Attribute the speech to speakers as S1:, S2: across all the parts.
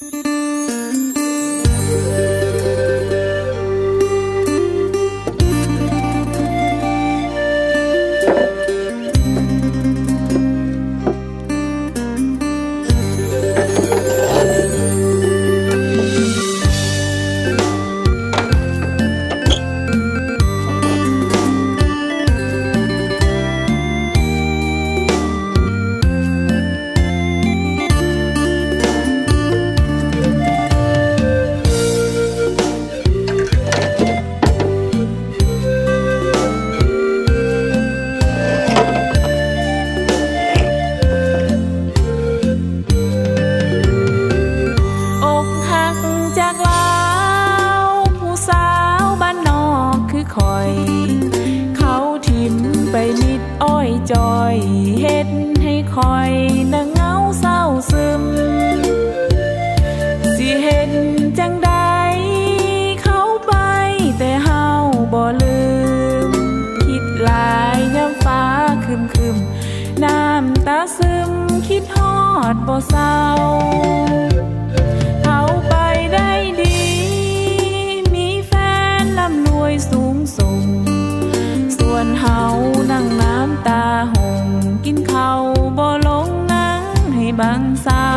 S1: อก ตาซึมคิดฮอดบ่เศร้าเขาไปได้ดี มีแฟนร่ำรวยสูงส่ง ส่วนเฮานั่งน้ำตาหง กินเขาบ่ลงนั่งให้บังเศร้า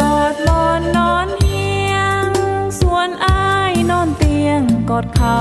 S1: กอดมอนนอนเฮียง ส่วนอายนอนเตียงกอดเขา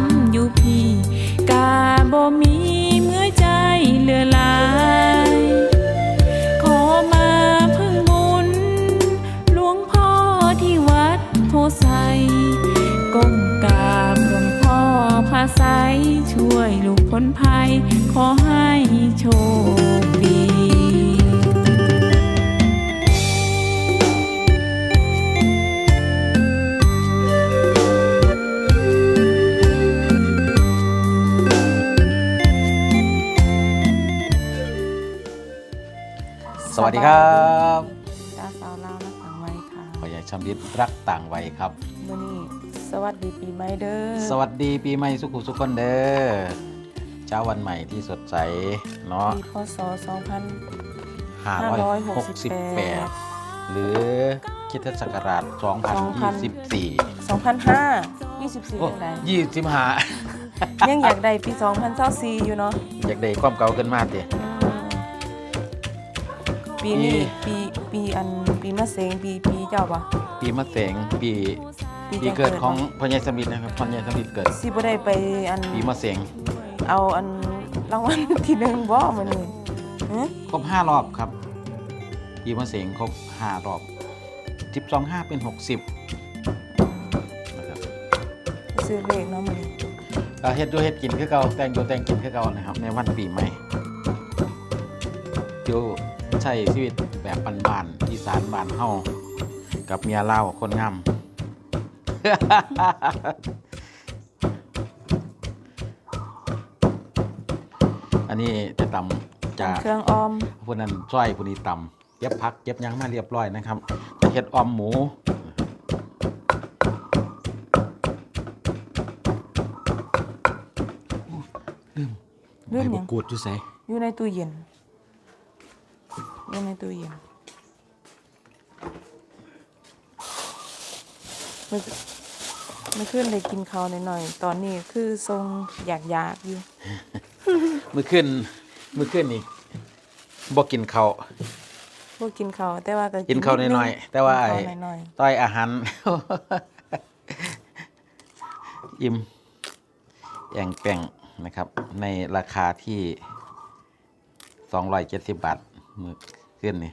S1: ำอยู่พี่กาบ่มีเมื่อใจเหลือลาย ขอมาพึ่งบุญหลวงพ่อที่วัดโพไซก้มกราบหลวงพ่อพาไซช่วยลูกพ้นภัย ขอให้โชค
S2: สวัสดีครับ
S1: ตาสาวลาวนะฝังไว้ค่ะ
S2: พ่อใหญ่ชำริดรักต่างวัยครับ
S1: มื่อนี้สวัสดีปีใหม่เด้อ
S2: สวัสดีปีใหม่สุขุสุขคนเด้อ เช้าวันใหม่ที่สดใสเนาะ
S1: ปีพศ2000
S2: 568 หรือคริดศักราช2024
S1: 2005 24
S2: โอ้
S1: เป็นไง
S2: ยี่สิบห้า
S1: ยังอยากได้ปี2024อยู่เนาะ
S2: อยากได้ความเก่าขึ้นมาติ
S1: อืม ปีนี้ปีปีอันปีมะเสงปีปีเจ้าปะ
S2: ปีมะเสงปีปีเกิดของพ่อใหญ่ชำริดนะครับพ่อใหญ่ชำริดเกิด
S1: สิบ่ได้ไปอัน
S2: ปีมะเสง
S1: เอาอันรางวัลที่หนึ่งบ่มื้อนี้ฮะ
S2: ครบห้ารอบครับปีมะเสงครบห้ารอบ12 5เป็น60นะครับ
S1: ซื้อเลขเนาะมื้อนี้
S2: ก็เฮ็ดดูเฮ็ดกินคือเก่าแต่งดูแต่งกินคือเก่านะครับในวันปีใหม่อยู่ ใช้ชีวิตแบบบ้านๆอีสานบ้านเฮากับเมียเล่าวคนงามอันนี้จะตำจะ
S1: เครื่องออม
S2: ผู้นั้นช่วยผู้นี้ตำเก็บพักเก็บหยังมาเรียบร้อยนะครับจะเฮ็ดออมหมู
S1: เรื่องห
S2: ใบ
S1: ยั
S2: บั
S1: ง
S2: กกูดอยู่ไส
S1: อยู่ในตู้เย็น อยู่ในตู้เย็นมันมันขึ้นเลยกินข้าวหน่อยๆ ตอนนี้คือทรงอยากอยากๆอยู่
S2: มื้อขึ้นมื้อขึ้นนี่บ่กินข้าว
S1: พวกกินข้าวแต่ว่าก็
S2: กินข้าวน้อยๆ แต่ว่าไอ้
S1: กินข้าวน้อย
S2: ต้อยอาหารอิ่มแองแป่งนะครับ ในราคาที่ 270 บาทมือ ขึ้นนี่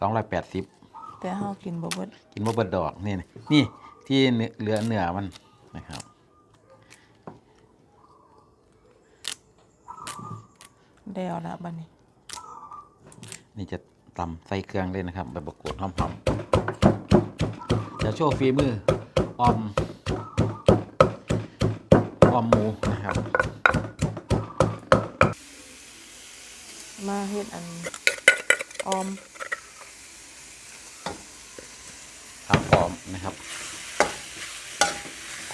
S2: สองร้อยแปดสิบ
S1: แต่เฮากินบ่เบิด
S2: กินว่าเบิดดอกนี่นะนี่ที่เนื้อเหลือเนื้อมันนะครับ
S1: แล้วละบัดนี้
S2: นี่จะตำใส่เครื่องเลยนะครับใบประกวดหอมๆจะโชว์ฝีมือออมออมหมูนะครับ
S1: มาเฮ็ดอันออม
S2: ทำพร้อมนะครับ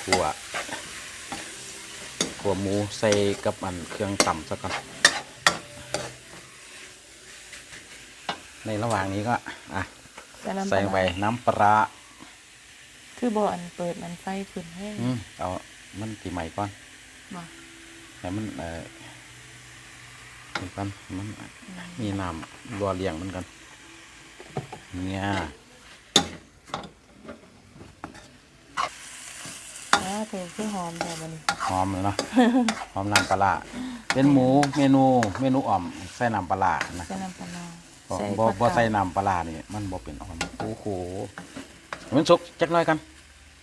S2: ขัวขัวหมูใส่กับอันเครื่องต่ำซะก่อนในระหว่างนี้ก็อะ
S1: แต่น้ำป
S2: ใส่
S1: ลา
S2: ไปน้ำปลาร้า
S1: คือบ่อันเปิดมันไฟขึ้นให้
S2: อืมเอามันตีใหม่ก่อน
S1: บ่
S2: ให้มันเอ่อนี่ ก่อนมันมีน้ำรัวเลี้ยงมันกัน เนี่ย
S1: อ่าเพิ่นคือหอมแต่บัดนี้
S2: หอมเลยเนาะหอมน้ำปลาร้าเป็นหมูเมนูเมนูอ่อมใส่น้ำปลาร้านะ
S1: ใส่น้ำปลาร้า
S2: บ่
S1: ใส่
S2: บ่
S1: ผัก
S2: บ่
S1: กาด
S2: ใส่น้ำปลาร้านี่มันบ่เป็นอ่อมโอ้โหมันสุกจักหน่อยกัน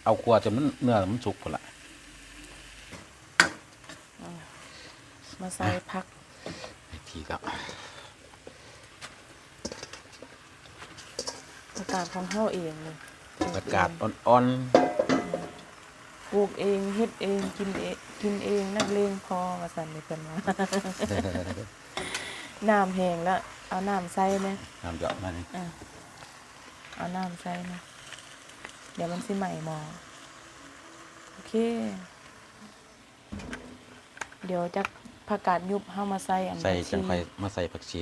S2: เอาขวดจนมันเนื้อมันสุกพุ่นละ
S1: มาใส่ผัก
S2: ไอ้ทีก็
S1: ผักกาดของเฮาเองเลย
S2: ประกาศอ่อน
S1: ปลูกเองเฮ็ดเองกินเองกินเองนักเลงพอว่าซั่นนี่เพิ่นว่า
S2: ๆ
S1: น้ำแห้งแล้ว เอาน้ำใส่นะ
S2: น้ำเยอะมานี่
S1: อะเอาน้ำใส่นะเดี๋ยวมันสิใหม่หมอโอเค เดี๋ยวจัก ผักกาดยุบเฮามาใส่อัน
S2: ใส่
S1: ผัก
S2: จัง
S1: ชี
S2: ค่อยมาใส่ผักชี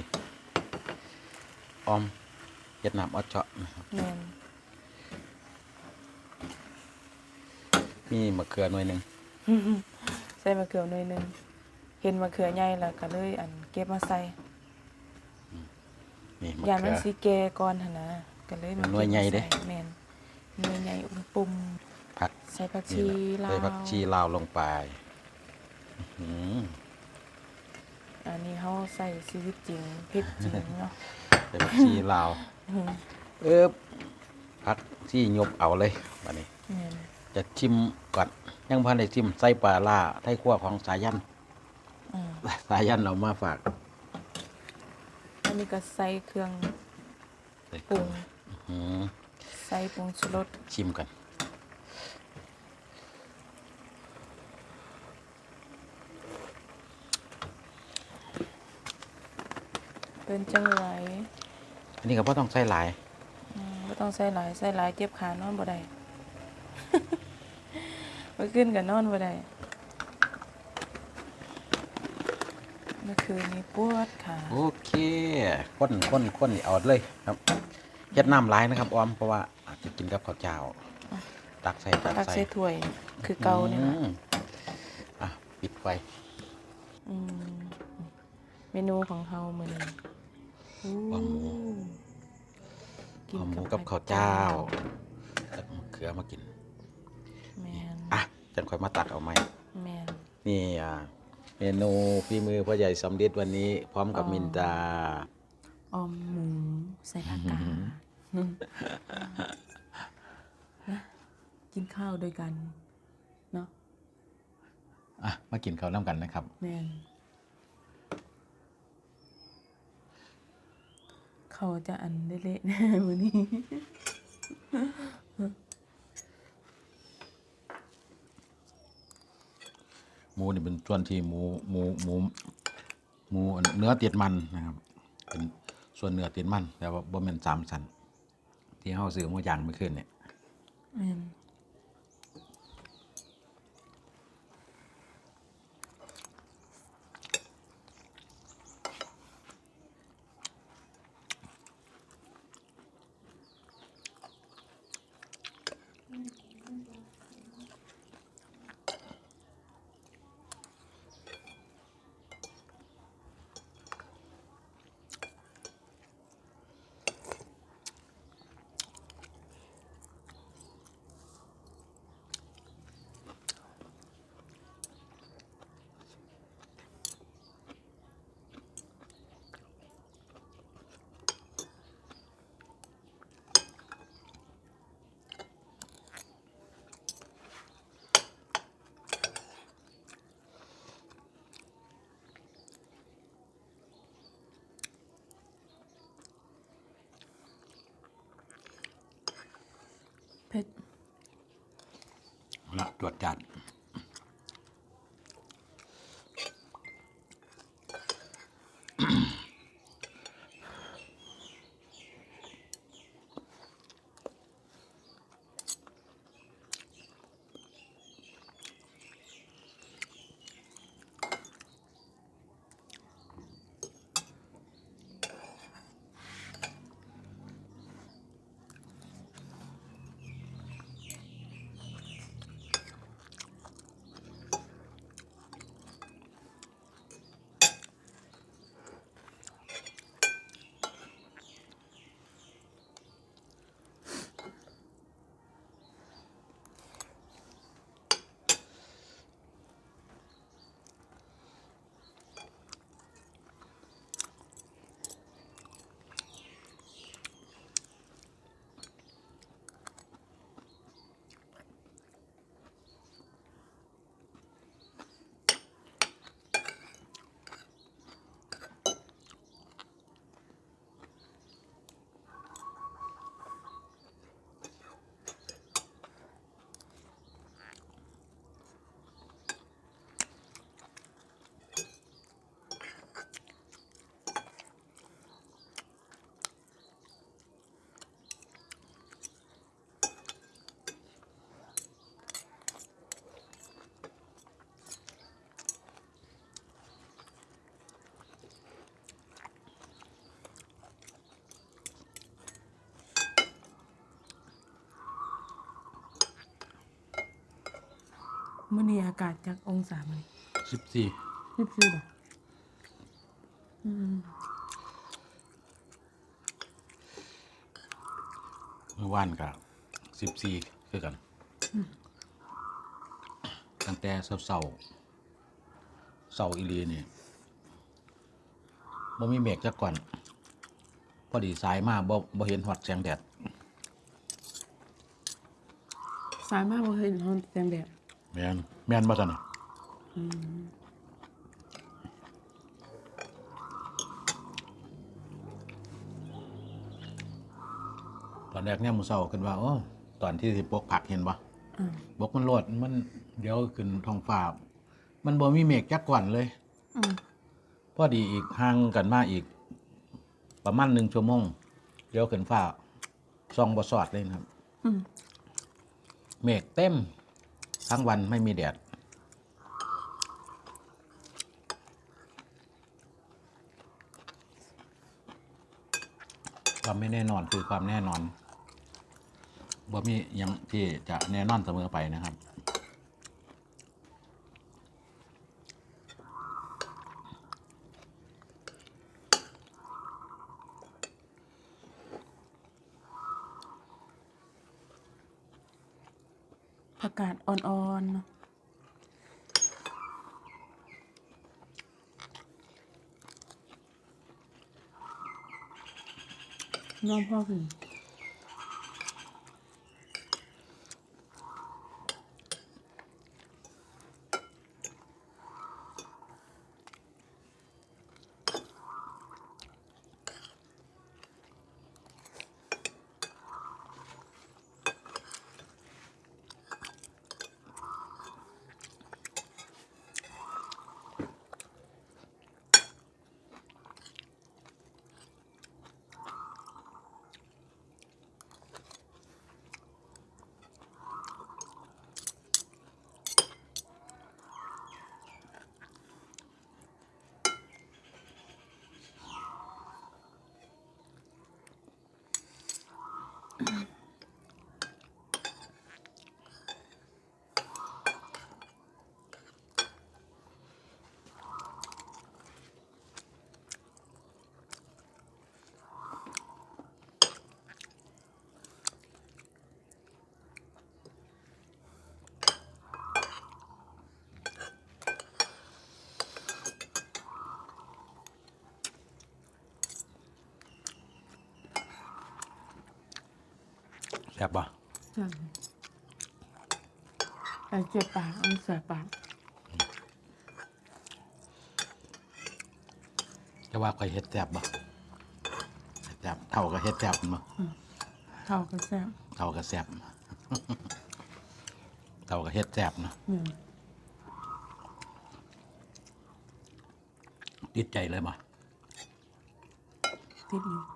S2: ออมเวียดนามออดเจาะนะครับ
S1: แม่น
S2: มีมะเขือหน่วยหนึ่ง
S1: ใส่มะเขือหน่อยหนึงเห็นมะเขือใหญ่แล้วก็เลยอันเก็บมาใส่
S2: นี่มะ
S1: ยาน
S2: เขื
S1: มัน
S2: อ
S1: สิแก่ก่อนหั่นนะก็เลยมา
S2: หน่วยใหญ่เด้
S1: ก็บมาส่แม่นหน่วยใหญ่อุ้มปุ่ม
S2: ผัก
S1: ใส่ผัก
S2: นี่
S1: ชี
S2: แหละ
S1: ลา
S2: ใส่
S1: ว
S2: ผักชีลาวลงไปอื้อหือ
S1: อันนี้เฮาใส่ชีวิตจริงเผ็ดจริงเนาะ
S2: ใส่ผักชีลาวเอ๊บผักที่ยบเอาเลยวันนี้
S1: แม่น
S2: จะชิมก่อนยังพันได้ชิมไส้ปลาล่าไส้ขั้วของสายัน
S1: อืม
S2: สายันเรามาฝาก
S1: อันนี้ก็ใส่เครื่องปรุง
S2: อื้อหือ
S1: ใส่ผงชูรส
S2: ชิมกัน
S1: เป็นจังไร
S2: อันนี้ก็บ่ต้องใส่หลาย
S1: อืมบ่ต้องใส่หลายใส่หลายเจ็บขานอนบ่ได้เมื่อคืนก็นอนบ่ได้เมื่อคืนนี้ปวดขา
S2: โอเคข้นข้นข้นนี่เอาเลยครับเฮ็ดน้ำหลายนะครับออมเพราะว่าอาจจะกินกับข้าวเจ้า ตักใส่ตัก
S1: ตัก
S2: ใส่
S1: ใส่ถ้วย คือเก่านี่ล่ะ
S2: อืมอะปิดไฟ
S1: อืมเมนูของเฮามื้อนี้อู้
S2: หอมหมู
S1: กิ
S2: ห
S1: น
S2: อมหมู
S1: กั
S2: กับบข้าวเจ้าตักมะเขือมากิน
S1: แม่น
S2: อะจังค่อยมาตักเอาไหม
S1: แม่น
S2: นี่อะเมนูฝีมือพ่อใหญ่สำลิดวันนี้ พร้อมกับ
S1: อ๋อ
S2: มินดา
S1: ออมหมูใส่ผักกาดนะกินข้าวด้วยกัน เนาะ
S2: อะมากินข้าวน้ำกันนะครับ
S1: แม่น เขาจะอันเละๆแน่วันนี้
S2: หมูนี่เป็นส่วนที่หมูหมูหมูหมูเนื้อติดมันนะครับเป็นส่วนเนื้อติดมันแต่ว่าบ่แม่นสามสันที่เฮาซื้อหมูย่างเมื่อคืนเนี่ย
S1: แม่ มื่อนี้อากาศจากองศามัน
S2: สิบสี่
S1: สิบสี่บอืม
S2: เมื่อวานกับสิบสี่คือกัน ตั้งแต่เสาเสาเสาอีหลีนี่บ่มีเมฆจักก่อน พอดีสายมาบ่บ่เห็นหอดแสงแดด
S1: สายมากเลยเห็นห้องแสงแดด
S2: แม่นแม่นบ่ซั่นน่ะตอนแรกเนี่ยมือเศร้าขึ้นว่าโอ้ตอนที่สิปกผักเห็นบ่
S1: อ่า
S2: บกมันโลดมันเดี๋ยวขึ้นท้องฟ้ามันบ่มีเมฆจักก่อนเลย
S1: อืม
S2: พอดีอีกห่างกันมาอีก ประมาณหนึ่งชั่วโมงเดี๋ยวขึ้นฟ้าซองบ่สอดเลยนะครับ
S1: อืม
S2: เมฆเต็ม ทั้งวันไม่มีแดดความไม่แน่นอนคือความแน่นอนบ่มียังที่จะแน่นอนเสมอไปนะครับา
S1: กาศอ่อนๆน้องพ่อคือ
S2: แซ่บปะ
S1: ใช่แต่เจ็บปากอันแสบปาก
S2: จะว่าใครเฮ็ดแซ่บปะแซ่บเท่ากับเฮ็ดแซ่บมั้
S1: เท่ากับแสบ
S2: เท่ากับแซ่บเต่ากับเฮ็ดแซ่บเนาะ
S3: อืม
S2: ติดใจเลยบ่
S3: ติดอยู่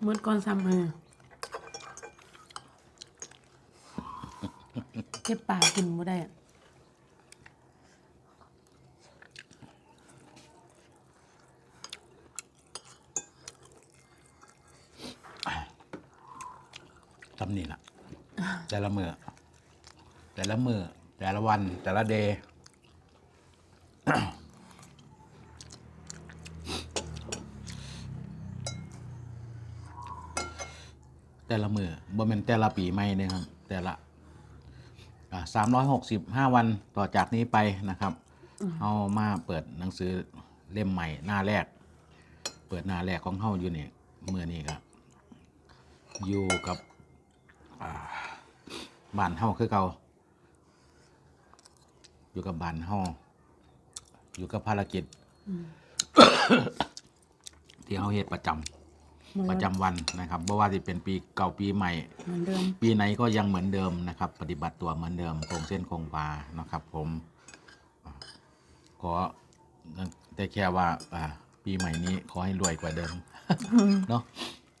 S3: เหมือนก่อนซ้ำเลยเก็บปากกินบ่ได้อะ
S2: ทำนี่ล่ะ แต่ละมือแต่ละมือแต่ละวัน แต่ละเดย์ แต่ละมือบ่แม่นแต่ละปีใหม่เนะครับ แต่ละสามร้อยหกสิบห้าวันต่อจากนี้ไปนะครับ เอามาเปิดหนังสือเล่มใหม่หน้าแรก เปิดหน้าแรกของเฮาอยู่นี่มือนี้ครับอยู่กับอ่าบ้านเฮาคือเก่าอยู่กับบ้านเฮาอยู่กับภารกิจที่เฮาเฮ็ดประจำ
S3: เหมือน
S2: ประจำวันนะครับบ่ว่าสิเป็นปีเก่าปีใหม่
S3: เหมือนเดิม
S2: ปีไหนก็ยังเหมือนเดิมนะครับ ปฏิบัติตัวเหมือนเดิมคงเส้นคงวานะครับ ผมขอแต่แค่ว่าอ่า ปีใหม่นี้ขอให้รวยกว่าเดิมเนาะ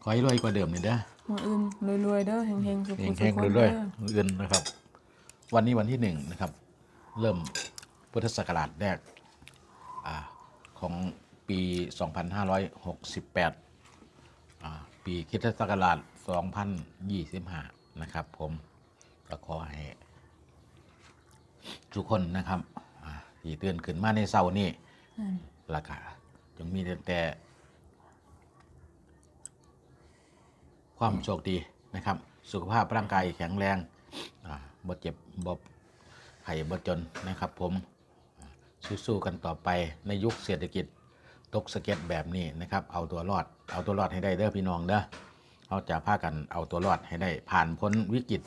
S2: ขอให้รวยกว่าเดิมเลยเด้อ
S1: มืออื่นรวยๆเด้อเฮงๆสุข
S2: เฮง
S1: ๆ
S2: แข่ง
S1: สุขๆ
S2: เรื่อย
S1: เด้อ
S2: ๆเงินนะครับ วันนี้วันที่หนึ่งนะครับ เริ่มพุทธศักราชแรกอาของปี 2568อ่า ปีคริสตศักราช2025 นะครับ ผมก็ขอให้ทุกคนนะครับที่ตื่นขึ้นมาในเสาร์นี้ราคาจงมีแต่ ความโชคดีนะครับ สุขภาพร่างกายแข็งแรงบ่เจ็บบ่ไข้บ่จนนะครับ ผมอ่าสู้ๆกันต่อไปในยุคเศรษฐกิจ ตกสะเก็ดแบบนี้นะครับ เอาตัวรอด เอาตัวรอดให้ได้เด้อพี่น้องเด้อเราจะพากันเอาตัวรอดให้ได้ผ่านพ้นวิกฤต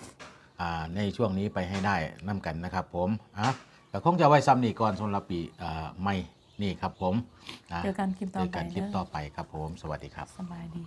S2: อ่าในช่วงนี้ไปให้ได้นํกันนะครับ ผมอะแต่คงจะไว้ซ้ำนี่ก่อนสำหรับปีอ่าใหม่นี่ครับผมะ
S1: เจอกันคลิปต่อ
S2: เจอ
S1: ไป
S2: กันคลิป
S1: เด้อ
S2: ต่อไปครับผม สวัสดีครับ
S1: สบายดี